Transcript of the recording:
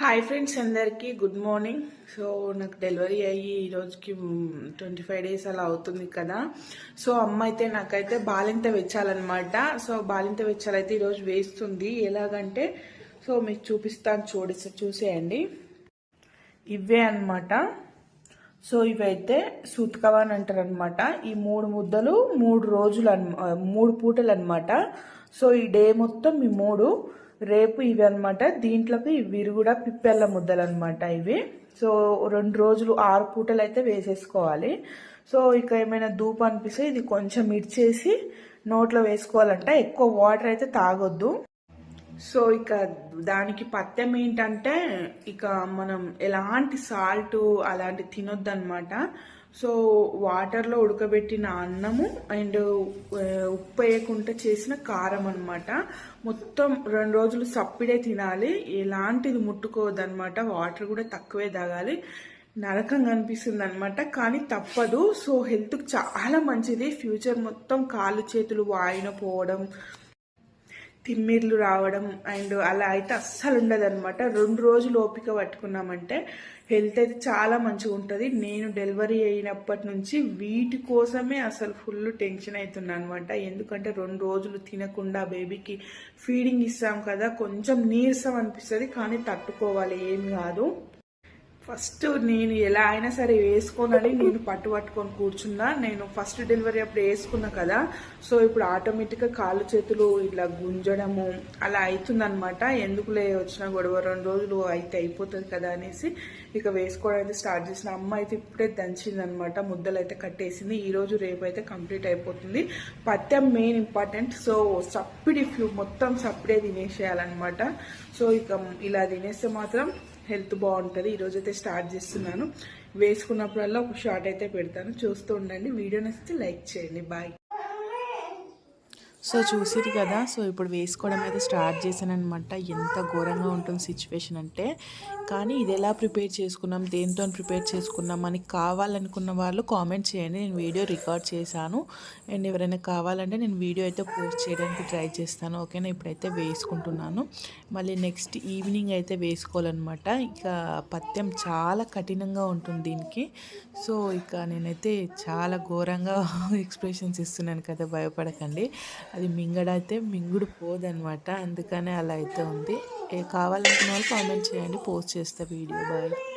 Hi friends అందరికీ good morning so నాకు delivery అయ్యి ఈరోజుకి ట్వంటీ ఫైవ్ డేస్ అలా అవుతుంది కదా. సో అమ్మ అయితే నాకైతే బాలింత వెచ్చాలన్నమాట. సో బాలింత వెచ్చాలైతే ఈరోజు వేస్తుంది. ఎలాగంటే సో మీకు చూపిస్తాను చూడి చూసేయండి. ఇవే అనమాట సో ఇవైతే సూత్కవా అని అంటారు అనమాట ఈ మూడు ముద్దలు మూడు రోజులు అన్ మూడు పూటలు అనమాట సో ఈ డే మొత్తం ఈ మూడు రేపు ఇవి అనమాట దీంట్లోకి ఇవి కూడా పిప్పెళ్ళ ముద్దలు అనమాట ఇవి. సో రెండు రోజులు ఆరు పూటలు అయితే వేసేసుకోవాలి. సో ఇక ఏమైనా దూపు అనిపిస్తే ఇది కొంచెం ఇడ్చేసి నోట్లో వేసుకోవాలంట. ఎక్కువ వాటర్ అయితే తాగొద్దు. సో ఇక దానికి పత్యం ఏంటంటే ఇక మనం ఎలాంటి సాల్ట్ అలాంటి తినొద్దు అనమాట సో వాటర్లో ఉడకబెట్టిన అన్నము అండ్ ఉప్పు వేయకుండా చేసిన కారం అనమాట మొత్తం రెండు రోజులు సప్పిడే తినాలి. ఎలాంటిది ముట్టుకోవద్దు అనమాట వాటర్ కూడా తక్కువే తాగాలి. నరకంగా అనిపిస్తుంది అనమాట కానీ తప్పదు. సో హెల్త్కి చాలా మంచిది. ఫ్యూచర్ మొత్తం కాళ్ళు చేతులు వాయిన పోవడం తిమ్మిర్లు రావడం అండ్ అలా అయితే అస్సలు ఉండదు అనమాట రెండు రోజులు ఓపిక పట్టుకున్నామంటే హెల్త్ అయితే చాలా మంచిగా ఉంటుంది. నేను డెలివరీ అయినప్పటి నుంచి వీటి కోసమే అసలు ఫుల్ టెన్షన్ అవుతున్నా అనమాట ఎందుకంటే రెండు రోజులు తినకుండా బేబీకి ఫీడింగ్ ఇస్తాం కదా కొంచెం నీరసం అనిపిస్తుంది కానీ తట్టుకోవాలి ఏమి కాదు. ఫస్ట్ నేను ఎలా అయినా సరే వేసుకోనని నేను పట్టు పట్టుకొని కూర్చున్నా. నేను ఫస్ట్ డెలివరీ అప్పుడు వేసుకున్నా కదా. సో ఇప్పుడు ఆటోమేటిక్గా కాళ్ళు చేతులు ఇట్లా గుంజడము అలా అవుతుందనమాట ఎందుకులే వచ్చిన గొడవ రెండు రోజులు అయితే అయిపోతుంది కదా అనేసి ఇక వేసుకోవడం అయితే స్టార్ట్ చేసిన అమ్మ అయితే ఇప్పుడే దంచిందనమాట ముద్దలు అయితే కట్టేసింది. ఈ రోజు రేపు అయితే కంప్లీట్ అయిపోతుంది. పత్యం మెయిన్ ఇంపార్టెంట్ సో సప్పిడి ఫ్యూ మొత్తం సప్పిడే తినేసేయాలన్నమాట. సో ఇక ఇలా తినేస్తే మాత్రం హెల్త్ బాగుంటుంది. ఈరోజైతే స్టార్ట్ చేస్తున్నాను. వేసుకున్నప్పుడల్లా ఒక షార్ట్ అయితే పెడతాను. చూస్తూ ఉండండి. వీడియో నచ్చితే లైక్ చేయండి. బాయ్. సో చూసిరు కదా. సో ఇప్పుడు వేసుకోవడం అయితే స్టార్ట్ చేశాను అనమాట ఎంత ఘోరంగా ఉంటుంది సిచ్యువేషన్ అంటే కానీ ఇది ఎలా ప్రిపేర్ చేసుకున్నాం దేంతో ప్రిపేర్ చేసుకున్నాం మనకి కావాలనుకున్న వాళ్ళు కామెంట్ చేయండి. నేను వీడియో రికార్డ్ చేశాను. అండ్ ఎవరైనా కావాలంటే నేను వీడియో అయితే పోస్ట్ చేయడానికి ట్రై చేస్తాను. ఓకేనా? ఇప్పుడైతే వేసుకుంటున్నాను. మళ్ళీ నెక్స్ట్ ఈవినింగ్ అయితే వేసుకోవాలన్నమాట. ఇక పత్యం చాలా కఠినంగా ఉంటుంది దీనికి. సో ఇక నేనైతే చాలా ఘోరంగా ఎక్స్ప్రెషన్స్ ఇస్తున్నాను కదా భయపడకండి. అది మింగడైతే మింగుడు పోదనమాట అందుకనే అలా అయితే ఉంది. కావాలనుకున్న వాళ్ళు కామెంట్ చేయండి పోస్ట్ చేస్తా వీడియో బాయ్